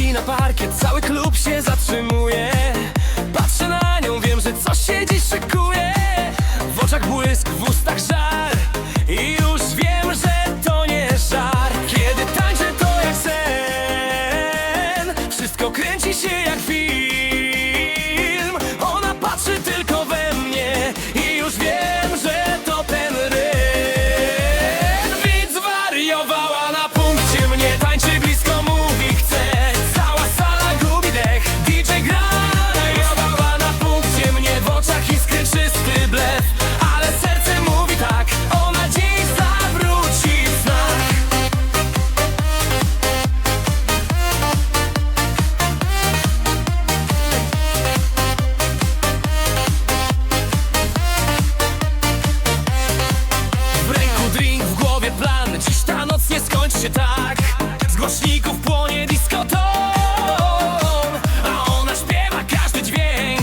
wchodzi na parkiet, cały klub się zatrzymuje. Patrzę na nią, wiem, że coś się dziś szykuje. W oczach błysk, w ustach żar. I już wiem, że to nie żar. Kiedy tańczę to jak sen. Wszystko kręci się jak film tak. Z głośników płonie diskoton A ona śpiewa każdy dźwięk.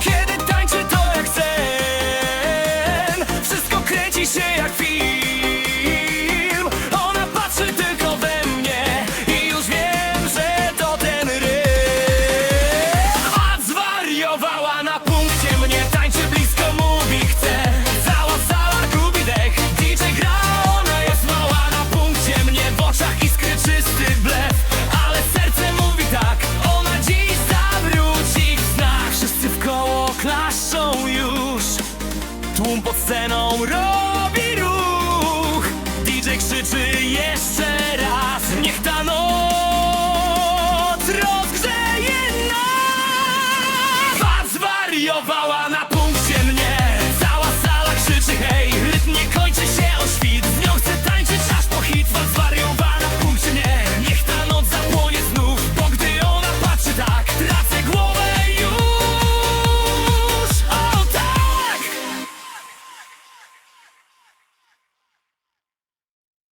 Kiedy tańczy to jak sen Wszystko kręci się jak film klaszczą już. Tłum pod sceną robi